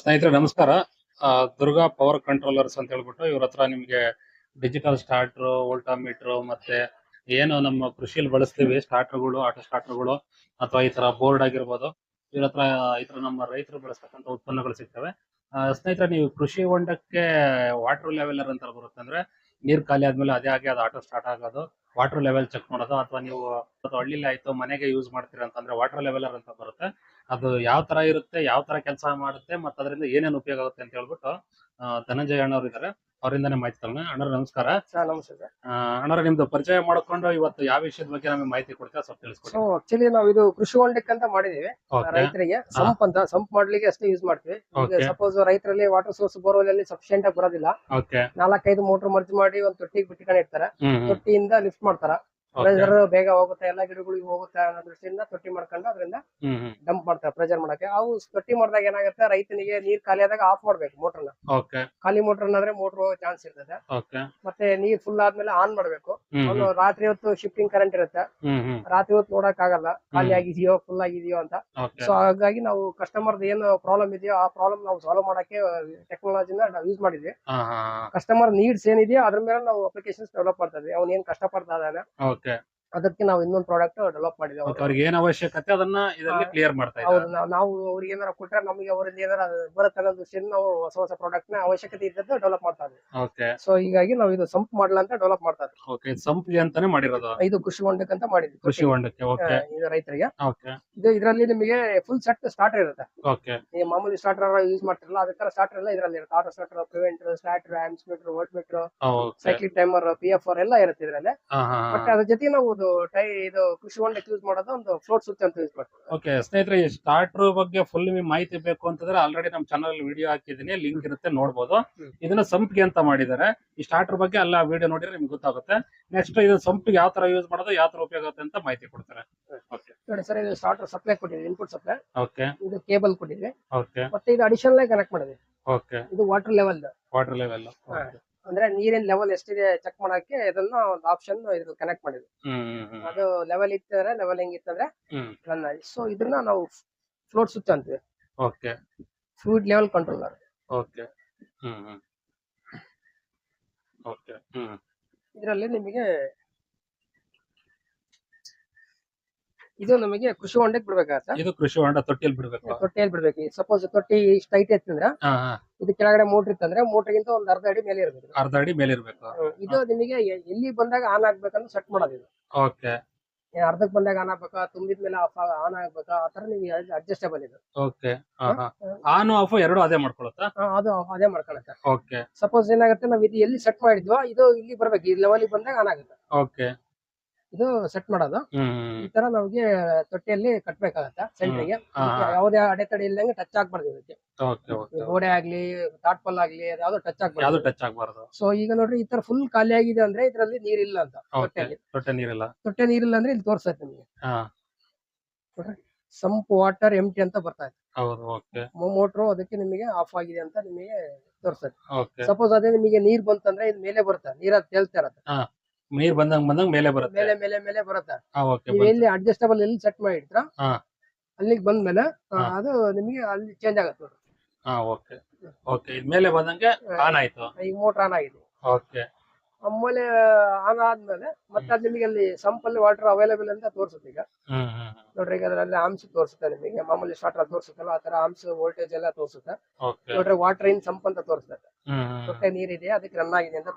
ಸ್ನೇಹಿತರೆ, ನಮಸ್ಕಾರ. Durga power controllers ಅಂತ ಹೇಳ್ಬಿಟ್ಟು ಇವ್ರ ಹತ್ರ ನಿಮ್ಗೆ ಡಿಜಿಟಲ್ ಸ್ಟಾರ್ಟರ್ ವೋಲ್ಟಾ ಮೀಟರ್ ಮತ್ತೆ ಏನು ನಮ್ಮ ಕೃಷಿಯಲ್ಲಿ ಬಳಸ್ತೀವಿ ಸ್ಟಾರ್ಟರ್ಗಳು ಆಟೋ ಸ್ಟಾರ್ಟರ್ಗಳು ಅಥವಾ ಈ ತರ ಬೋರ್ಡ್ ಆಗಿರ್ಬೋದು. ಇವ್ರ ಹತ್ರ ಈ ತರ ನಮ್ಮ ರೈತರು ಬಳಸ್ತಕ್ಕಂಥ ಉತ್ಪನ್ನಗಳು ಸಿಗ್ತವೆ. ಸ್ನೇಹಿತರೆ, ನೀವು ಕೃಷಿ ಹೊಂಡಕ್ಕೆ ವಾಟರ್ ಲೆವೆಲರ್ ಅಂತ ಬರುತ್ತೆ ಅಂದ್ರೆ ನೀರ್ ಖಾಲಿ ಆದ್ಮೇಲೆ ಅದೇ ಆಗಿ ಅದು ಆಟೋ ಸ್ಟಾರ್ಟ್ ಆಗೋದು. ವಾಟರ್ ಲೆವೆಲ್ ಚೆಕ್ ಮಾಡೋದು. ಅಥವಾ ನೀವು ಹಳ್ಳಿಲಿ ಆಯ್ತು ಮನೆಗೆ ಯೂಸ್ ಮಾಡ್ತೀರಾ ಅಂತಂದ್ರೆ ವಾಟರ್ ಲೆವೆಲರ್ ಅಂತ ಬರುತ್ತೆ. ಅದು ಯಾವ ತರ ಇರುತ್ತೆ ಯಾವ ತರ ಕೆಲಸ ಮಾಡುತ್ತೆ ಮತ್ತೆ ಅದರಿಂದ ಏನೇನು ಉಪಯೋಗ ಆಗುತ್ತೆ ಅಂತ ಹೇಳ್ಬಿಟ್ಟು ಧನಂಜಯ ಅಣ್ಣವ್ರು ಇದಾರೆ. ಅವರಿಂದಾನೇ ಮಾಹಿತಿ ತಗೊಳ್ಳೋಣ ಅಣ್ಣರ ನಮಸ್ಕಾರ. ಆ, ಅಣ್ಣರ ನಿಮ್ದು ಪರಿಚಯ ಮಾಡ್ಕೊಂಡು ಇವತ್ತು ಯಾವ ವಿಷಯದ ಬಗ್ಗೆ ನಮಗೆ ಮಾಹಿತಿ ಕೊಡ್ತೀರಾ ಸ್ವಲ್ಪ ಸೊ ತಿಳಿಸ್ಕೊಡಿ ಆಕ್ಚುಲಿ ನಾವು ಇದು ಕೃಷಿ ಹೊಂಡಕ್ಕೆ ಅಂತ ಮಾಡಿದೀವಿ. ರೈತರಿಗೆ ಸಂಪ್ ಅಂತ ಸಂಪ್ ಮಾಡ್ಲಿಕ್ಕೆ ಅಷ್ಟೇ ಯೂಸ್ ಮಾಡ್ತೀವಿ. ಈಗ ಸಪೋಸ್ ರೈತರಲ್ಲಿ ವಾಟರ್ ಸೋರ್ಸ್ ಬೋರ್ವೆಲ್ ಅಲ್ಲಿ ಸಫಿಶಿಯಂಟ್ ಆಗಿ ಬರೋದಿಲ್ಲ. ನಾಲ್ಕೈದು ಮೋಟರ್ ಮರ್ಜ್ ಮಾಡಿ ಒಂದು ತೊಟ್ಟಿಗೆ ಬಿಟ್ಕೊಂಡು ಇರ್ತಾರೆ ತೊಟ್ಟಿಯಿಂದ ಲಿಫ್ಟ್ ಮಾಡ್ತಾರ. ಪ್ರೆಷರ್ ಬೇಗ ಹೋಗುತ್ತೆ ಎಲ್ಲಾ ಗಿಡಗಳಿಗೆ ಹೋಗುತ್ತೆ ಅನ್ನೋ ದೃಷ್ಟಿಯಿಂದ ತೊಟ್ಟಿ ಮಾಡ್ಕೊಂಡು ಅದರಿಂದ ಡಂಪ್ ಮಾಡ್ತಾರೆ ಪ್ರೆಷರ್ ಮಾಡಕ್ಕೆ. ಅವು ತೊಟ್ಟಿ ಮಾಡಿದಾಗ ಏನಾಗುತ್ತೆ ರೈತನಿಗೆ ನೀರ್ ಖಾಲಿ ಆದಾಗ ಆಫ್ ಮಾಡ್ಬೇಕು ಮೋಟರ್ನ ಖಾಲಿ ಮೋಟರ್ ಆದ್ರೆ ಮೋಟರ್ ಹೋಗೋ ಚಾನ್ಸ್ ಇರ್ತದೆ. ಮತ್ತೆ ನೀರ್ ಫುಲ್ ಆದ್ಮೇಲೆ ಆನ್ ಮಾಡ್ಬೇಕು. ಅವನು ರಾತ್ರಿ ಹೊತ್ತು ಶಿಫ್ಟಿಂಗ್ ಕರೆಂಟ್ ಇರುತ್ತೆ. ರಾತ್ರಿ ಹೊತ್ತು ನೋಡಕ್ ಆಗಲ್ಲ ಖಾಲಿ. ಆಗಿದೆಯೋ ಫುಲ್ ಆಗಿದೆಯೋ ಅಂತ. ಸೊ ಹಾಗಾಗಿ ನಾವು ಕಸ್ಟಮರ್ ಏನು ಪ್ರಾಬ್ಲಮ್ ಇದೆಯೋ ಆ ಪ್ರಾಬ್ಲಮ್ ನಾವು ಸಾಲ್ವ್ ಮಾಡಕ್ಕೆ ಟೆಕ್ನಾಲಜಿನ ನಾವು ಯೂಸ್ ಮಾಡಿದ್ವಿ. ಕಸ್ಟಮರ್ ನೀಡ್ಸ್ ಏನಿದೆಯೋ ಅದ್ರ ಮೇಲೆ ನಾವು ಅಪ್ಲಿಕೇಶನ್ಸ್ ಡೆವಲಪ್ ಮಾಡ್ತಾ ಇದ್ವಿ. ಅವ್ನ ಏನ್ ಕಷ್ಟಪಡ್ತಾ ಇದ್ದಾನೆ ಓಕೆ ಅದಕ್ಕೆ ನಾವು ಇನ್ನೊಂದು ಪ್ರಾಡಕ್ಟ್ ಡೆವಲಪ್ ಅವ್ರಿಗೆ ಏನ್ ಅವಶ್ಯಕತೆ ಅದನ್ನ ಇದರಲ್ಲಿ ಕ್ಲಿಯರ್ ಮಾಡ್ತಾ ಹೌದು ನಾವು ನಾವು ಅವ್ರಿಗೆ ಏನಾರ ಕೊಟ್ರೆ ನಮಗೆ ಅವರಿಂದ ಏನಾರ ಬರುತ್ತೆ ಅನ್ನೋ ದೃಷ್ಟಿಯಿಂದ ನಾವು ಹೊಸ ಹೊಸ ಪ್ರಾಡಕ್ಟ್ನ ಅವಶ್ಯಕತೆ ಇದ್ದದ್ದು ಡೆವಲಪ್ ಮಾಡ್ತಾ ಇದ್ವಿ. ಓಕೆ ಸೊ ಹೀಗಾಗಿ ನಾವು ಇದು ಸಂಪ್ ಮಾಡಲ ಅಂತ ಡೆವಲಪ್ ಮಾಡ್ತಾ ಇದ್ವಿ. ಓಕೆ ಸಂಪಿಗೆ ಅಂತಾನೆ ಮಾಡಿರೋದು? ಇದು ಕೃಷಿ ಹೊಂಡಕ್ಕೆ ಅಂತ ಮಾಡಿದ್ವಿ. ಕೃಷಿ ಹೊಂಡಕ್ಕೆ ಓಕೆ ಇದು ರೈತರಿಗೆ. ಓಕೆ ಇದು ಇದರಲ್ಲಿ ನಿಮಗೆ ಫುಲ್ ಸೆಟ್ ಸ್ಟಾರ್ಟರ್ ಇರುತ್ತೆ. ಓಕೆ ಈ ಮಾಮೂಲಿ ಸ್ಟಾರ್ಟರ್ ಯೂಸ್ ಮಾಡ್ತಿರಲ್ಲ ಅದಕ್ಕಾರ ಸ್ಟಾರ್ಟರ್ ಎಲ್ಲ ಇದರಲ್ಲಿ ಇರುತ್ತೆ. Auto starter preventer starter amps meter volt meter cyclic timer P F R ಎಲ್ಲ ಇರುತ್ತೆ ಇದರಲ್ಲಿ. ಬಟ್ ಅದ್ರ ಜೊತೆ ನಾವು ಇದು ಟೈ ಇದು ಕೃಷಿ ಹೊಂಡಕ್ಕೆ ಯೂಸ್ ಮಾಡೋದು ಒಂದು ಫ್ಲೋಟ್ ಸುತ್ತಿ ಅಂತ ಯೂಸ್ ಮಾಡ್ತೀವಿ. ಓಕೆ ಸ್ನೇಹಿತರೆ ಈ ಸ್ಟಾರ್ಟರ್ ಬಗ್ಗೆ ಫುಲ್ ನಿಮಗೆ ಮಾಹಿತಿ ಬೇಕು ಅಂತಂದ್ರೆ ಆಲ್ರೆಡಿ ನಮ್ಮ ಚಾನಲ್ ವಿಡಿಯೋ ಹಾಕಿದ್ದೀನಿ ಲಿಂಕ್ ಇರುತ್ತೆ ನೋಡ್ಬೋದು. ಇದನ್ನ ಸಂಪಿಗೆ ಅಂತ ಮಾಡಿದ್ದಾರೆ. ಈ ಸ್ಟಾರ್ಟರ್ ಬಗ್ಗೆ ಅಲ್ಲ ವಿಡಿಯೋ ನೋಡಿದ್ರೆ ನಿಮ್ಗೆ ಗೊತ್ತಾಗುತ್ತೆ. ನೆಕ್ಸ್ಟ್ ಇದು ಸಂಪಿಗೆ ಯಾವ ತರ ಯೂಸ್ ಮಾಡೋದು ಯಾವ ತರ ಉಪಯೋಗ ಆಗುತ್ತೆ ಅಂತ ಮಾಹಿತಿ ಕೊಡ್ತಾರೆ. ಓಕೆ ನೋಡಿ ಸರ್ ಇದು ಸ್ಟಾರ್ಟರ್ ಸಪ್ಲೈ ಕೊಟ್ಟಿದೆ ಇನ್ಪುಟ್ ಸಪ್ಲೈ ಓಕೆ ಇದು ಕೇಬಲ್ ಕೊಟ್ಟಿದೆ ಓಕೆ ಮತ್ತೆ ಇದು ಅಡಿಷನಲ್ ಆಗಿ ಕನೆಕ್ಟ್ ಮಾಡಿದ್ವಿ ಓಕೆ ಇದು ವಾಟರ್ ಲೆವೆಲ್ ವಾಟರ್ ಲೆವೆಲ್ ಅಂದ್ರೆ ನೀರಿನ ಲೆವೆಲ್ ಎಷ್ಟಿದೆ ಚೆಕ್ ಮಾಡಕ್ಕೆ ಇದನ್ನ ಒಂದು ಆಪ್ಷನ್ ಇದ್ರಲ್ಲಿ ಕನೆಕ್ಟ್ ಮಾಡಿದ್ವಿ. ಅದು ಲೆವೆಲ್ ಇತ್ತಂದ್ರೆ ಲೆವೆಲ್ ಹೆಂಗಿತ್ತಂದ್ರೆ ರನ್ ಆಗಿ. ಸೊ ಇದನ್ನ ನಾವು ಫ್ಲೋಟ್ ಸುತ್ತ ಅಂತೀವಿ. Okay fluid level controller okay okay ಇದರಲ್ಲಿ ನಿಮಗೆ ಇದು ನಮಗೆ ಕೃಷಿ ಹೊಂಡಕ್ಕೆ ಬಿಡ್ಬೇಕಾಗತ್ತೆ? ಇದು ಕೃಷಿ ಹೊಂಡ ತೊಟ್ಟಿಯಲ್ಲಿ ಬಿಡ್ಬೇಕು. ತೊಟ್ಟಿಯಲ್ಲಿ ಬಿಡ್ಬೇಕು. ಸಪೋಸ್ ತೊಟ್ಟಿ ಇಷ್ಟು ಹಾ ಹಾ. ಇದು ಕೆಳಗಡೆ ಮೋಟರ್ ಇತ್ತಂದ್ರೆ ಮೋಟರ್ ಗಿಂತ ಒಂದ್ ಅರ್ಧ ಅಡಿ ಮೇಲೆ ಇರಬೇಕು ಅರ್ಧ ಅಡಿ ಮೇಲೆ ಇರ್ಬೇಕು. ಇದು ನಿಮಗೆ ಎಲ್ಲಿ ಬಂದಾಗ ಆನ್ ಆಗ್ಬೇಕಂತ ಸೆಟ್ ಮಾಡೋದು ಇದು. ಓಕೆ. ಅರ್ಧಕ್ಕೆ ಅರ್ಧಕ್ ಬಂದಾಗ ಆನ್ ಆಗ್ಬೇಕಾ ತುಂಬಿದ ಮೇಲೆ ಆಫ್ ಆನ್ ಆಗ್ಬೇಕಾ ಆತರ ನಿಮ್ಗೆ ಅಡ್ಜಸ್ಟೇಬಲ್ ಇದು. ಓಕೆ. ಆನ್ ಆಫ್ ಎರಡು ಅದೇ ಮಾಡ್ಕೊಳತ್ತಾ? ಅದು ಅದೇ ಮಾಡ್ಕೊಳತ್ತೆ. ಓಕೆ. ಸಪೋಸ್ ಏನಾಗುತ್ತೆ ನಾವ್ ಇದು ಎಲ್ಲಿ ಸೆಟ್ ಮಾಡಿದ್ವೋ ಇದು ಇಲ್ಲಿ ಬರ್ಬೇಕು. ಈ ಲೆವೆಲ್ ಬಂದಾಗ ಆನ್ ಆಗುತ್ತೆ. ಓಕೆ. ಇದು ಸೆಟ್ ಮಾಡೋದು. ಈ ತರ ನಮಗೆ ತೊಟ್ಟಿಯಲ್ಲಿ ಕಟ್ಬೇಕಾಗತ್ತೆ ಸೆಂಟ್ರಿಗೆ. ಯಾವುದೇ ಅಡೆತಡೆ ಇಲ್ದಂಗೆ ಟಚ್ ಆಗ್ಬಾರ್ದು ಇದಕ್ಕೆ. ಗೋಡೆ ಆಗ್ಲಿ ತಾಟ್ಪಲ್ ಆಗ್ಲಿ ಯಾವ್ದು ಟಚ್ ಆಗಬಾರ್ದು. ಟಚ್ ಆಗ್ಬಾರ್ದು. ಸೊ ಈಗ ನೋಡ್ರಿ ಈ ತರ ಫುಲ್ ಖಾಲಿ ಆಗಿದೆ ಅಂದ್ರೆ ಇದ್ರಲ್ಲಿ ನೀರಿಲ್ಲ ಅಂತ ತೊಟ್ಟೆಯಲ್ಲಿ. ತೊಟ್ಟೆ ನೀರಿಲ್ಲ. ತೊಟ್ಟೆ ನೀರಿಲ್ಲ ಅಂದ್ರೆ ಇಲ್ಲಿ ತೋರ್ಸತ್ತೆ ನಿಮಗೆ. ಸಂಪ್ ವಾಟರ್ ಎಂಟಿ ಅಂತ ಬರ್ತಾ ಇದೆ ಮೋಟ್ರು ಅದಕ್ಕೆ ನಿಮಗೆ ಆಫ್ ಆಗಿದೆ ಅಂತ ನಿಮಗೆ ತೋರಿಸ್ತಾರೆ ಓಕೆ ಸಪೋಸ್ ಅದೇ ನಿಮಗೆ ನೀರ್ ಬಂತಂದ್ರೆ ಇದ್ ಮೇಲೆ ಬರುತ್ತೆ ನೀರ ತೇಲ್ತಾ ಇರತ್ತೆ. ನೀರ್ ಬಂದಂಗ್ ಬಂದಂಗ್ ಮೇಲೆ ಬರುತ್ತೆ. ಮೇಲೆ ಮೇಲೆ ಮೇಲೆ ಬರುತ್ತೆ. ನೀವು ಎಲ್ಲಿ ಅಡ್ಜಸ್ಟಬಲ್ ಎಲ್ಲಿ ಸೆಟ್ ಮಾಡಿದ್ರ ಹಾ. ಅಲ್ಲಿಗೆ ಬಂದ್ಮೇಲೆ ಆ, ಹಾ. ಅದು ನಿಮಗೆ ಅಲ್ಲಿ ಚೇಂಜ್ ಆಗುತ್ತೆ ನೋಡಿ. ಹಾ ಓಕೆ ಓಕೆ ಇದ್ ಮೇಲೆ ಬಂದಂಗೆ ಆನ್ ಆಯ್ತು. ಈಗ ಮೋಟರ್ ಆನ್ ಆಗಿದೆ. ಓಕೆ ಆಮೇಲೆ ಆನ್ ಆದ್ಮೇಲೆ ಮತ್ತೆ ಅದು ನಿಮಗೆ ಅಲ್ಲಿ ಸಂಪಲ್ ವಾಟರ್ ಅವೈಲೇಬಲ್ ಅಂತ ತೋರಿಸುತ್ತೆ ಈಗ. ಹ್ಮ್ ಹ್ಮ್ ನೋಡ್ರಿ ಈಗ ಅದರಲ್ಲಿ ಆಮ್ಸ್ ತೋರಿಸುತ್ತೆ ನಿಮಗೆ. ಮಾಮೂಲಿ ಸ್ಟಾರ್ಟರ್ ತೋರಿಸುತ್ತಲ್ಲ ಆ ತರ ಆಮ್ಸ್ ವೋಲ್ಟೇಜ್ ಎಲ್ಲ ತೋರಿಸುತ್ತೆ. ಓಕೆ ನೋಡ್ರಿ ವಾಟರ್ ಇನ್ ಸಂಪ್ ಅಂತ ತೋರಿಸುತ್ತೆ. ಹ್ಮ್ ಹ್ಮ್ ತೊಟ್ಟೆ ನೀರಿದೆ ಅದಕ್ಕೆ ರನ್ ಆಗಿದೆ ಅಂತ.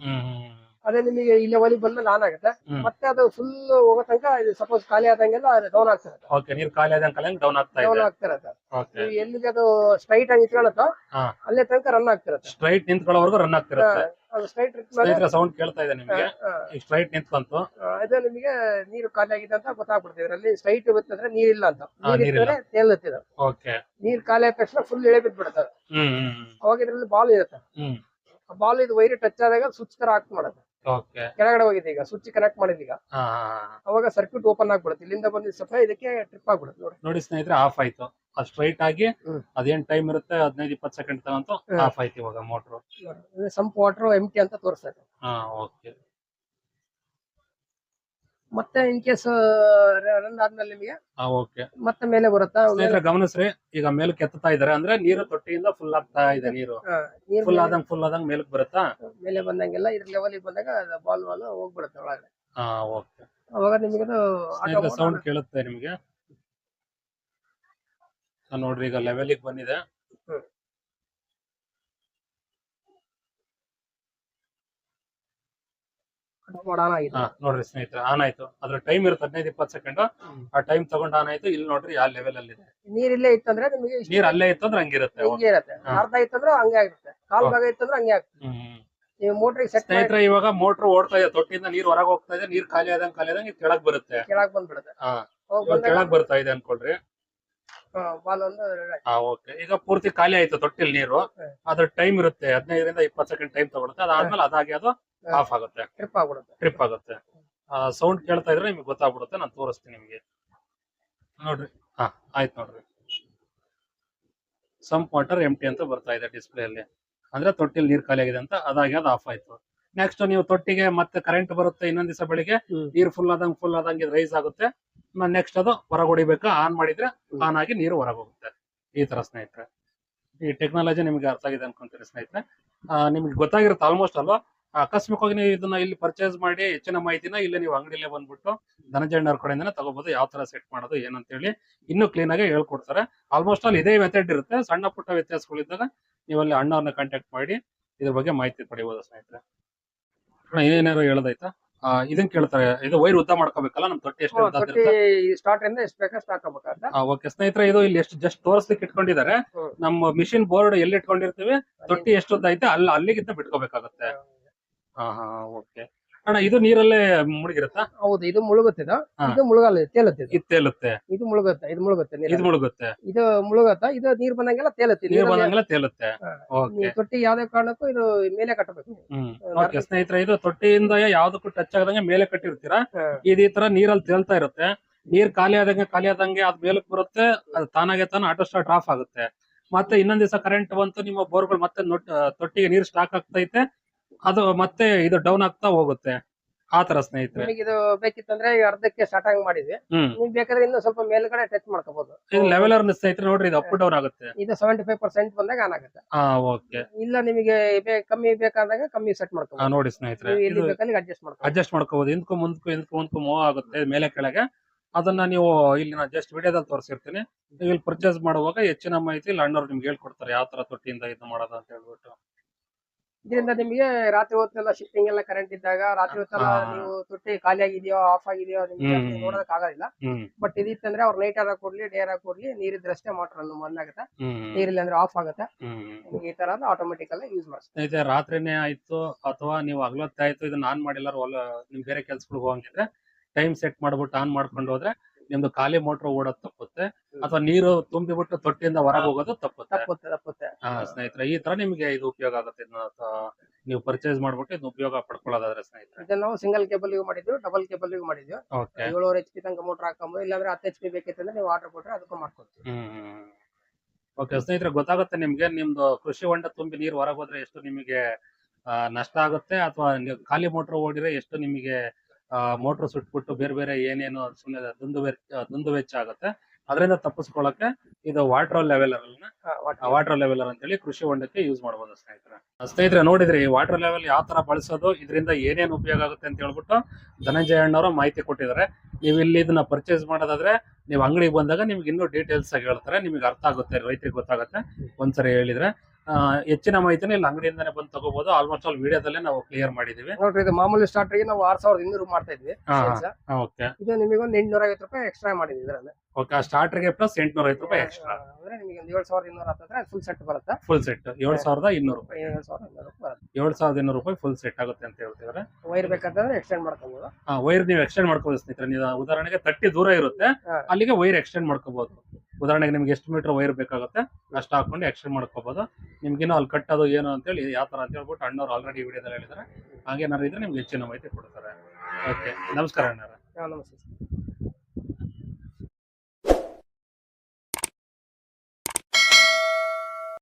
ಹ್ಮ್ ಹ್ಮ್. ಅದೇ ನಿಮಗೆ ಈ ಒಲಿ ಬಂದ್ಮೇಲೆ ಆನ್ ಆಗುತ್ತೆ. ಮತ್ತೆ ಅದು ಫುಲ್ ಹೋಗೋ ತನಕ ಸಪೋಸ್ ಖಾಲಿ ಆದಂಗೆಲ್ಲ ಡೌನ್ ಆಗ್ತಿರತ್ತೆ ಓಕೆ ನೀರ್ ಖಾಲಿ ಆದಂಗೆ ಡೌನ್ ಆಗ್ತಾ ಡೌನ್ ಇದೆ. ಆಗ್ತಿರತ್ತೆ ಓಕೆ ಎಲ್ಲಿಗೆ ಅದು ಸ್ಟ್ರೈಟ್ ಆಗಿ ನಿಂತ್ಕೊಳ್ಳುತ್ತೋ ಹಾ. ಅಲ್ಲೇ ತನಕ ರನ್ ಆಗ್ತಿರತ್ತೆ ಸ್ಟ್ರೈಟ್ ನಿಂತ್ಕೊಳ್ಳೋವರೆಗೂ ರನ್ ಆಗ್ತಿರುತ್ತೆ ಅದು ಸ್ಟ್ರೈಟ್ ಸ್ನೇಹಿತರೆ ಸೌಂಡ್ ಕೇಳ್ತಾ ಇದೆ ನಿಮಗೆ. ಆ, ಈಗ ಸ್ಟ್ರೈಟ್ ನಿಂತ್ಕೊಂತು. ಆ, ನಿಮಗೆ ನೀರು ಖಾಲಿ ಆಗಿದೆ ಅಂತ ಗೊತ್ತಾಗ್ಬಿಡ್ತದೆ ಅಲ್ಲಿ ಸ್ಟ್ರೈಟ್ ಬಿತ್ತಂದ್ರೆ ನೀರಿಲ್ಲ ಅಂತ. ಹಾ, ನೀರ್ ನೀರಿಲ್ಲ. ತೇಲುತ್ತಿದೆ ಓಕೆ ನೀರ್ ಖಾಲಿ ಆದ ತಕ್ಷಣ ಫುಲ್ ಇಳೆ ಬಿದ್ಬಿಡುತ್ತೆ ಅದು. ಹ್ಮ್. ಅವಾಗ ಇದ್ರಲ್ಲಿ ಬಾಲ್ ಇರುತ್ತೆ. ಹ್ಮ್. ಬಾಲ್ ಇದು ವೈರ್ ಟಚ್ ಆದಾಗ ಸ್ವಿಚ್ ತರ ಆಕ್ಟ್ ಮಾಡುತ್ತೆ. ಕೆಳಗಡೆ ಹೋಗಿದೆ ಈಗ ಸ್ವಿಚ್ ಕನೆಕ್ಟ್ ಮಾಡಿದ್ ಈಗ. ಅವಾಗ ಸರ್ಕ್ಯೂಟ್ ಓಪನ್ ಆಗ್ಬಿಡುತ್ತೆ. ಇಲ್ಲಿಂದ ಬಂದಿದ್ದ ಸಪ್ಲೈ ಇದಕ್ಕೆ ಟ್ರಿಪ್ ಆಗ್ಬಿಡುತ್ತೆ ನೋಡಿ. ನೋಡಿ ಸ್ನೇಹಿತರೆ ಆಫ್ ಆಯ್ತು. ಅದು ಸ್ಟ್ರೈಟ್ ಆಗಿ ಅದೇನ್ ಟೈಮ್ ಇರುತ್ತೆ? ಹದಿನೈದು ಇಪ್ಪತ್ತು ಸೆಕೆಂಡ್ ತಗಂತು ಆಫ್ ಆಯ್ತು ಇವಾಗ ಮೋಟ್ರು ಸಂಪ್ ವಾಟರ್ ಎಂಟಿ ಅಂತ ತೋರಿಸ್ತಾ ಇದೆ ಮತ್ತೆ ಇನ್ ಕೇಸ್ ರನ್ ಆದ್ಮೇಲೆ ನಿಮಗೆ ಓಕೆ ಮತ್ತೆ ಮೇಲೆ ಬರುತ್ತಾ? ಸ್ನೇಹಿತರೆ ಗಮನಿಸ್ರಿ ಈಗ ಮೇಲೆ ಕೆತ್ತಾ ಇದಾರೆ ಅಂದ್ರೆ ನೀರು ತೊಟ್ಟಿಯಿಂದ ಫುಲ್ ಆಗ್ತಾ ಇದೆ ನೀರು. ಫುಲ್ ಆದಂಗ್ ಫುಲ್ ಆದಂಗ್ ಮೇಲೆ ಬರುತ್ತಾ? ಮೇಲೆ ಬಂದಂಗೆಲ್ಲ ಇದ್ರ ಲೆವೆಲ್ ಬಂದಾಗ ಬಾಲ್ ಬಾಲ್ ಹೋಗ್ಬಿಡುತ್ತೆ ಒಳಗಡೆ ಹಾ ಓಕೆ ಅವಾಗ ನಿಮಗೆ ಸೌಂಡ್ ಕೇಳುತ್ತೆ ನಿಮಗೆ? ಆ, ನೋಡ್ರಿ ಈಗ ಲೆವೆಲ್ ಬಂದಿದೆ ಆನ್ ಆಗಿದೆ ಹಾ ನೋಡ್ರಿ ಸ್ನೇಹಿತರೆ ಆನ್ ಆಯ್ತು. ಅದ್ರ ಟೈಮ್ ಇರುತ್ತೆ ಹದಿನೈದು ಇಪ್ಪತ್ತು ಸೆಕೆಂಡ್ ಆ ಟೈಮ್ ತಗೊಂಡ್ ಆನ್ ಆಯ್ತು. ಇಲ್ಲಿ ನೋಡ್ರಿ ಯಾವ ಲೆವೆಲ್ ಅಲ್ಲಿ ಇದೆ. ನೀರ್ ಇಲ್ಲೇ ಇತ್ತಂದ್ರೆ ನಿಮಗೆ ನೀರ್ ಅಲ್ಲೇ ಇತ್ತು ಅಂದ್ರೆ ಹಂಗಿರುತ್ತೆ ಹಿಂಗೆ ಇರುತ್ತೆ. ಅರ್ಧ ಇತ್ತಂದ್ರೆ ಹಂಗೆ ಆಗಿರುತ್ತೆ. ಕಾಲ್. ಭಾಗ ಇತ್ತಂದ್ರೆ ಹಂಗೆ ಆಗುತ್ತೆ ಹ್ಮ್ ನೀವು ಮೋಟ್ರಿಗೆ ಸೆಟ್ ಸ್ನೇಹಿತರೆ ಇವಾಗ ಮೋಟರ್ ಓಡ್ತಾ ಇದೆ. ತೊಟ್ಟಿಯಿಂದ ನೀರ್ ಹೊರಗೆ ಹೋಗ್ತಾ ಇದೆ. ನೀರ್ ಖಾಲಿ ಆದಂಗ್ ಖಾಲಿ ಆದಂಗ್ ಕೆಳಗ್ ಬರುತ್ತೆ. ಕೆಳಗ್ ಬಂದ್ಬಿಡುತ್ತೆ. ಕೆಳಗ್ ಬರ್ತಾ ಇದೆ ಅನ್ಕೊಳ್ರಿ. ಓಕೆ. ಈಗ ಪೂರ್ತಿ ಖಾಲಿ ಆಯ್ತು ತೊಟ್ಟಿಲ್ ನೀರು. ಹ್ಮ್. ಅದ್ರ ಟೈಮ್ ಇರುತ್ತೆ. ಹದಿನೈದರಿಂದ ಇಪ್ಪತ್ತು ಸೆಕೆಂಡ್ ಟೈಮ್ ತಗೊಳುತ್ತೆ. ಅದಾದ್ಮೇಲೆ ಅದಾಗಿ ಅದು ಆಫ್ ಆಗುತ್ತೆ. ಟ್ರಿಪ್ ಆಗ್ಬಿಡುತ್ತೆ. ಟ್ರಿಪ್ ಆಗುತ್ತೆ. ಸೌಂಡ್ ಕೇಳ್ತಾ ಇದ್ರೆ ನಿಮ್ಗೆ ಗೊತ್ತಾಗ್ಬಿಡುತ್ತೆ. ನಾನು ತೋರಿಸ್ತೀನಿ ನಿಮ್ಗೆ. ನೋಡ್ರಿ. ಹಾ ಆಯ್ತು ನೋಡ್ರಿ. ಸಂಪ್ ವಾಟರ್ ಎಂಟಿ ಅಂತ ಬರ್ತಾ ಇದೆ ಡಿಸ್ಪ್ಲೇ ಅಲ್ಲಿ. ಅಂದ್ರೆ ತೊಟ್ಟಿಲ್ ನೀರ್ ಖಾಲಿ ಆಗಿದೆ ಅಂತ ಅದಾಗಿ ಅದು ಆಫ್ ಆಯ್ತು. ನೆಕ್ಸ್ಟ್ ನೀವು ತೊಟ್ಟಿಗೆ ಮತ್ತೆ ಕರೆಂಟ್ ಬರುತ್ತೆ ಇನ್ನೊಂದ್ ದಿವಸ ಬೆಳಿಗ್ಗೆ. ನೀರ್ ಫುಲ್ ಆದಂಗ್ ಫುಲ್ ಆದಂಗೆ ರೈಸ್ ಆಗುತ್ತೆ. ನೆಕ್ಸ್ಟ್ ಅದು ಹೊರಗ್ ಹೊಡಿಬೇಕು? ಆನ್ ಮಾಡಿದ್ರೆ. ಆನ್ ಆಗಿ ನೀರು ಹೊರಗ್ ಹೋಗುತ್ತೆ. ಈ ತರ ಸ್ನೇಹಿತರೆ. ಈ ಟೆಕ್ನಾಲಜಿ ನಿಮ್ಗೆ ಅರ್ಥ ಆಗಿದೆ ಅನ್ಕೊಂತೀರಿ ಸ್ನೇಹಿತರೆ. ನಿಮ್ಗೆ ಗೊತ್ತಾಗಿರುತ್ತೆ ಆಲ್ಮೋಸ್ಟ್ ಅಲ್ವಾ? ಆಕಸ್ಮಿಕವಾಗಿ ನೀವು ಇದನ್ನ ಇಲ್ಲಿ ಪರ್ಚೇಸ್ ಮಾಡಿ ಹೆಚ್ಚಿನ ಮಾಹಿತಿನ ಇಲ್ಲ ನೀವು ಅಂಗಡಿಲೇ ಬಂದ್ಬಿಟ್ಟು ಧನಂಜಯಣ್ಣವ್ರ ಕಡೆಯಿಂದನೇ ತಗೋಬಹುದು ಯಾವ ತರ ಸೆಟ್ ಮಾಡೋದು, ಏನಂತೇಳಿ ಇನ್ನೂ ಕ್ಲೀನ್ ಆಗಿ ಹೇಳ್ಕೊಡ್ತಾರೆ. ಆಲ್ಮೋಸ್ಟ್ ಅಲ್ಲಿ ಇದೇ ಮೆಥಡ್ ಇರುತ್ತೆ. ಸಣ್ಣ ಪುಟ್ಟ ವ್ಯತ್ಯಾಸಗಳಿದ್ದಾಗ ನೀವು ಅಲ್ಲಿ ಅಣ್ಣವ್ರನ್ನ ಕಾಂಟ್ಯಾಕ್ಟ್ ಮಾಡಿ ಇದ್ರ ಬಗ್ಗೆ ಮಾಹಿತಿ ಪಡೆಯಬಹುದು ಸ್ನೇಹಿತರೆ? ಏನೇನಾರು ಹೇಳೋದಾಯ್ತಾ? ಇದನ್ ಕೇಳ್ತಾರೆ. ಇದು ವೈರ್ ಉದ್ದ ಮಾಡ್ಕೋಬೇಕಲ್ಲ ನಮ್ ತೊಟ್ಟಿ ಎಷ್ಟು ಉದ್ದ ತೊಟ್ಟಿ ಸ್ಟಾರ್ಟ್ ಇಂದ ಎಷ್ಟು ಬೇಕಾ ಸ್ಟಾರ್ಟ್ ಆ ಓಕೆ. ಸ್ನೇಹಿತರೆ ಇದು ಇಲ್ಲಿ ಎಷ್ಟು ಜಸ್ಟ್ ತೋರಿಸ್ಲಿಕ್ಕೆ ಇಟ್ಕೊಂಡಿದ್ದಾರೆ. ಹ್ಮ್. ನಮ್ಮ ಮಿಷಿನ್ ಬೋರ್ಡ್ ಎಲ್ಲಿ ಇಟ್ಕೊಂಡಿರ್ತೀವಿ ತೊಟ್ಟಿ ಎಷ್ಟು ಉದ್ದ ಐತೆ ಅಲ್ಲಿ ಅಲ್ಲಿಗಿಂತ ಬಿಟ್ಕೋಬೇಕಾಗತ್ತೆ. ಹಾ ಹಾ ಓಕೆ. ಅಣ್ಣ ಇದು ನೀರಲ್ಲೇ ಮುಳುಗಿರುತ್ತಾ? ಹೌದು ಇದು ಮುಳುಗುತ್ತೆ ಇದು. ಮುಳುಗಲ್ಲ ತೇಲುತ್ತೆ ಇದು. ಇದು ತೇಲುತ್ತೆ. ಇದು ಮುಳುಗುತ್ತೆ ಇದು ಮುಳುಗುತ್ತೆ ಇದು ನೀರಲ್ಲಿ. ಮುಳುಗುತ್ತೆ. ಇದು ಮುಳುಗತ್ತ? ಇದು ನೀರ್ ಬಂದಂಗೆಲ್ಲ ತೇಲುತ್ತೆ. ನೀರ್ ನೀರಲ್ಲಿ ಬಂದಂಗೆಲ್ಲ ತೇಲುತ್ತೆ. ಓಕೆ ನೀವು ತೊಟ್ಟಿ ಯಾವ್ದೇ ಕಾರಣಕ್ಕೂ ಇದು ಮೇಲೆ ಕಟ್ಟಬೇಕು ಹ್ಮ್. ಓಕೆ ಸ್ನೇಹಿತರೆ ಇದು ತೊಟ್ಟಿಯಿಂದ ಯಾವ್ದಕ್ಕೂ ಟಚ್ ಆಗದಂಗೆ ಮೇಲೆ ಕಟ್ಟಿರ್ತೀರಾ? ಹಾ. ಇದು ಈ ತರ ನೀರಲ್ಲಿ ತೇಲ್ತಾ ಇರುತ್ತೆ. ನೀರ್ ಖಾಲಿ ಆದಂಗೆ ಖಾಲಿ ಆದಂಗೆ ಅದ್ ಮೇಲಕ್ ಬರುತ್ತೆ ಅದು ತಾನಾಗೆ ತಾನ ಆಟೋ ಸ್ಟಾರ್ಟ್ ಆಫ್ ಆಗುತ್ತೆ. ಮತ್ತೆ ಇನ್ನೊಂದ್ ದಿವಸ ಕರೆಂಟ್ ಬಂತು ನಿಮ್ಮ ಬೋರ್ಗಳು ಮತ್ತೆ ನೊಟ್- ತೊಟ್ಟಿಗೆ ನೀರ್ ಸ್ಟಾಕ್ ಆಗ್ತೈತೆ. ಅದು ಮತ್ತೆ ಇದು ಡೌನ್ ಆಗ್ತಾ ಹೋಗುತ್ತೆ ಆ ತರ ಸ್ನೇಹಿತರೆ. ನಿಮಗೆ ಇದು ಬೇಕಿತ್ತಂದ್ರೆ ಈಗ ಅರ್ಧಕ್ಕೆ ಸ್ಟಾರ್ಟ್ ಆಗಿ ಮಾಡಿದ್ವಿ. ಹ್ಮ್. ನೀವು ಬೇಕಾದ್ರೆ ಇನ್ನು ಸ್ವಲ್ಪ ಮೇಲ್ಗಡೆ ಟಚ್ ಮಾಡ್ಕೋಬಹುದು ಇದು ಲೆವೆಲರ್ ಸ್ನೇಹಿತರೆ ನೋಡ್ರಿ ಇದು ಅಪ್ ಡೌನ್ ಆಗುತ್ತೆ. ಇದು ಸೆವೆಂಟಿ ಫೈವ್ ಪರ್ಸೆಂಟ್ ಬಂದಾಗ ಆನ್ ಆಗುತ್ತೆ. ಹಾ ಓಕೆ ಇಲ್ಲ ನಿಮಗೆ ಬೇ- ಕಮ್ಮಿ ಬೇಕಾದಾಗ ಕಮ್ಮಿ ಸೆಟ್ ಹಾ ಮಾಡ್ಕೋಬಹುದು ನೋಡಿ ಸ್ನೇಹಿತರೆ ನೀವು ಎಲ್ಲಿ ಇದು ಬೇಕಲ್ಲಿ ಅಡ್ಜಸ್ಟ್ ಮಾಡ್ಕೋಬಹುದು ಅಡ್ಜಸ್ಟ್ ಮಾಡ್ಕೋಬಹುದು ಇಂದ್ಕೂ ಮುಂದ್ಕು ಇಂದ್ಕೂ ಮುಂದ್ಕು ಮೂವ್ ಆಗುತ್ತೆ ಮೇಲೆ ಕೆಳಗೆ. ಅದನ್ನ ನೀವು ಇಲ್ಲಿ ನಾನು ಜಸ್ಟ್ ವಿಡಿಯೋದಲ್ಲಿ ತೋರಿಸಿರ್ತೀನಿ. ನೀವು ಇಲ್ಲಿ ಪರ್ಚೇಸ್ ಮಾಡುವಾಗ ಹೆಚ್ಚಿನ ಮಾಹಿತಿ ಇಲ್ಲಿ ಅಣ್ಣವ್ರು ನಿಮ್ಗೆ ಹೇಳ್ಕೊಡ್ತಾರೆ ಯಾವ ತರ ತೊಟ್ಟಿಯಿಂದ ಇದು ಮಾಡೋದು ಅಂತ ಹೇಳ್ಬಿಟ್ಟು. ಇದರಿಂದ ನಿಮಗೆ ರಾತ್ರಿ ಹೊತ್ತೆಲ್ಲ ಶಿಫ್ಟಿಂಗ್ ಎಲ್ಲ ಕರೆಂಟ್ ಇದ್ದಾಗ ರಾತ್ರಿ ಹೊತ್ತೆಲ್ಲ ನೀವು ತುಟ್ಟಿ ಖಾಲಿ ಆಗಿದೆಯೋ ಆಫ್ ಆಗಿದೆಯೋ ನಿಮ್ಗೆ ನೋಡೋದಕ್ಕೆ ನೋಡೋದಕ್ ಆಗೋದಿಲ್ಲ ಬಟ್ ಇದಿತ್ತಂದ್ರೆ ಅವ್ರು ನೈಟ್ ಆರ ಕೊಡ್ಲಿ ಡೇ ಆರ ಕೊಡ್ಲಿ ನೀರಿದ್ರಷ್ಟೇ ಮೋಟರ್ ಅನ್ನು ಬಂದ್ ಆಗುತ್ತೆ ನೀರಿಲ್ಲ ಅಂದ್ರೆ ಆಫ್ ಆಗುತ್ತೆ. ನಿಮ್ಗೆ ಈ ತರ ಆಟೋಮೆಟಿಕ್ ಅಲ್ಲ ಯೂಸ್ ಸ್ನೇಹಿತರೆ ರಾತ್ರಿನೇ ಆಯ್ತು ಅಥವಾ ನೀವು ಹಗಲೊತ್ತೆ ಆಯ್ತು ಇದನ್ನ ಆನ್ ಮಾಡಿಲ್ಲ ನಿಮ್ ಬೇರೆ ಕೆಲ್ಸಗಳಿಗೆ ಹೋಗಂಗಿದ್ರೆ ಟೈಮ್ ಸೆಟ್ ಮಾಡ್ಬಿಟ್ಟು ಆನ್ ಮಾಡ್ಕೊಂಡು ಹೋದ್ರೆ ನಿಮ್ದು ಖಾಲಿ ಮೋಟರ್ ಓಡೋದು ತಪ್ಪುತ್ತೆ. ಅಥವಾ ನೀರು ತುಂಬಿಬಿಟ್ಟು ತೊಟ್ಟಿಯಿಂದ ಹೊರಗೆ ಹೋಗೋದು ತಪ್ಪುತ್ತೆ. ತಪ್ಪುತ್ತೆ ತಪ್ಪುತ್ತೆ. ಸ್ನೇಹಿತರೆ ಈ ತರ ನಿಮ್ಗೆ ಇದು ಉಪಯೋಗ ಆಗುತ್ತೆ ನೀವು ಪರ್ಚೇಸ್ ಮಾಡ್ಬಿಟ್ಟು ಇದು ಉಪಯೋಗ ಪಡ್ಕೊಳ್ಳೋದಾದ್ರೆ ಸ್ನೇಹಿತರೆ. ಇದನ್ನ ನಾವು ಸಿಂಗಲ್ ಕೇಬಲ್ ಗೂ ಮಾಡಿದ್ವಿ ಡಬಲ್ ಕೇಬಲ್ ಗೂ ಮಾಡಿದ್ವಿ. ಏಳುವರೆ ಎಚ್ ಪಿ ತನಕ ಮೋಟರ್ ಹಾಕೊಂಬೋದು ಇಲ್ಲಾಂದ್ರೆ ಹತ್ತು ಎಚ್ ಪಿ ಬೇಕಿತ್ತಂದ್ರೆ ನೀವು ಆರ್ಡರ್ ಕೊಟ್ರೆ ಅದಕ್ಕೂ ಮಾಡ್ಕೊಡ್ತೀವಿ. ಓಕೆ ಸ್ನೇಹಿತರೆ ಗೊತ್ತಾಗುತ್ತೆ ನಿಮ್ಗೆ ನಿಮ್ದು ಕೃಷಿ ಹೊಂಡ ತುಂಬಿ ನೀರು ಹೊರಗೆ ಹೋದ್ರೆ ಎಷ್ಟು ನಿಮಗೆ ನಷ್ಟ ಆಗುತ್ತೆ ಅಥವಾ ಖಾಲಿ ಮೋಟರ್ ಓಡಿದ್ರೆ ಎಷ್ಟು ನಿಮಗೆ ಮೋಟರ್ ಸುಟ್ಬಿಟ್ಟು ಬೇರೆ ಬೇರೆ ಏನೇನು ಸುಮ್ಮನೆ ದುಂದು ವೆಚ್ಚ ದುಂದು ವೆಚ್ಚ ಆಗುತ್ತೆ. ಅದರಿಂದ ತಪ್ಪಿಸ್ಕೊಳ್ಳಕ್ಕೆ ಇದು ವಾಟರ್ ಲೆವೆಲರ್ ವಾಟರ್ ಲೆವೆಲರ್ ಅಂತೇಳಿ ಕೃಷಿ ಹೊಂಡಕ್ಕೆ ಯೂಸ್ ಮಾಡಬಹುದು ಸ್ನೇಹಿತರೆ. ಸ್ನೇಹಿತರೆ ನೋಡಿದ್ರಿ ವಾಟರ್ ಲೆವೆಲ್ ಯಾವ ತರ ಬಳಸೋದು ಇದರಿಂದ ಏನೇನು ಉಪಯೋಗ ಆಗುತ್ತೆ ಅಂತ ಹೇಳ್ಬಿಟ್ಟು ಧನಂಜಯ ಅಣ್ಣವರು ಮಾಹಿತಿ ಕೊಟ್ಟಿದ್ದಾರೆ. ನೀವು ಇಲ್ಲಿ ಇದನ್ನ ಪರ್ಚೇಸ್ ಮಾಡೋದಾದ್ರೆ ನೀವು ಅಂಗಡಿಗೆ ಬಂದಾಗ ನಿಮ್ಗೆ ಇನ್ನೂ ಡೀಟೇಲ್ಸ್ ಆಗಿ ಹೇಳ್ತಾರೆ. ನಿಮಗೆ ಅರ್ಥ ಆಗುತ್ತೆ ರೈತರಿಗೆ ಗೊತ್ತಾಗುತ್ತೆ. ಒಂದ್ಸರಿ ಹೇಳಿದ್ರೆ. ಹೆಚ್ಚಿನ ಮಾಹಿತಿನ ಇಲ್ಲಿ ಅಂಗಡಿಯಿಂದಾನೆ ಬಂದು ತಗೋಬಹುದು ಆಲ್ಮೋಸ್ಟ್ ಆಲ್ ವಿಡಿಯೋದಲ್ಲೇ ನಾವು ಕ್ಲಿಯರ್ ಮಾಡಿದೀವಿ ನೋಡ್ರಿ ಇದು ಮಾಮೂಲಿ ಸ್ಟಾರ್ಟರ್ಗೆ ನಾವು ಆರ್ ಸಾವಿರದ ಇನ್ನೂರು ಮಾಡ್ತಾ ಇದ್ವಿ ಓಕೆ ಇದು ನಿಮಗೆ ಒಂದು ಎಂಟ್ನೂರ ಐವತ್ತು ರೂಪಾಯಿ ಎಕ್ಸ್ಟ್ರಾ ಮಾಡಿದ್ವಿ ಇದರಲ್ಲಿ. ಓಕೆ ಸ್ಟಾರ್ಟರ್ಗೆ ಪ್ಲಸ್ ಎಂಟ್ನೂರ ಐವತ್ತು ರೂಪಾಯಿ ಎಕ್ಸ್ಟ್ರಾ ಅಂದ್ರೆ ನಿಮಗೆ ಒಂದು ಏಳು ಸಾವಿರದ ಇನ್ನೂರ ಹತ್ತಿರ ಫುಲ್ ಸೆಟ್ ಬರುತ್ತೆ? ಫುಲ್ ಸೆಟ್ ಏಳು ಸಾವಿರದ ಇನ್ನೂರು ರೂಪಾಯಿ. ಏಳು ಸಾವಿರದ ಇನ್ನೂರು ರೂಪಾಯಿ ಬರುತ್ತೆ. ಏಳು ಸಾವಿರದ ಇನ್ನೂರು ರೂಪಾಯಿ ಫುಲ್ ಸೆಟ್ ಆಗುತ್ತೆ ಅಂತ ಹೇಳ್ತಿದ್ರೆ ವೈರ್ ಬೇಕಾದ್ರೆ ಎಕ್ಸ್ಟೆಂಡ್ ಮಾಡ್ಕೋಬಹುದು ವೈರ್ ನೀವು ಎಕ್ಸ್ಟೆಂಡ್ ಮಾಡ್ಕೋಬಹುದು ಸ್ನೇಹಿತರೆ. ನೀವು ಉದಾಹರಣೆಗೆ ತಟ್ಟಿ ದೂರ ಇರುತ್ತೆ. ಅಲ್ಲಿಗೆ ವೈರ್ ಎಕ್ಸ್ಟೆಂಡ್ ಮಾಡ್ಕೋಬಹುದು ಉದಾಹರಣೆಗೆ ನಿಮ್ಗೆ ಎಷ್ಟು ಮೀಟರ್ ವೈರ್ ಬೇಕಾಗುತ್ತೆ, ಅಷ್ಟು ಹಾಕೊಂಡು ಎಕ್ಸ್ಟೆಂಡ್ ಮಾಡ್ಕೋಬೋದು. ನಿಮ್ಗೇನೋ ಅಲ್ಲಿ ಕಟ್ಟೋದು ಏನು ಅಂತೇಳಿ, ಯಾವ ಥರ ಅಂತ ಹೇಳ್ಬಿಟ್ಟು ಅಣ್ಣವ್ರು ಆಲ್ರೆಡಿ ವಿಡಿಯೋದಲ್ಲಿ ಹೇಳಿದ್ದಾರೆ. ಹಾಗೇನಾದ್ರು ಇದ್ರೆ ನಿಮ್ಗೆ ಹೆಚ್ಚಿನ ಮಾಹಿತಿ ಕೊಡ್ತಾರೆ. ಓಕೆ ನಮಸ್ಕಾರ ಅಣ್ಣಾರ ನಮಸ್ತೆ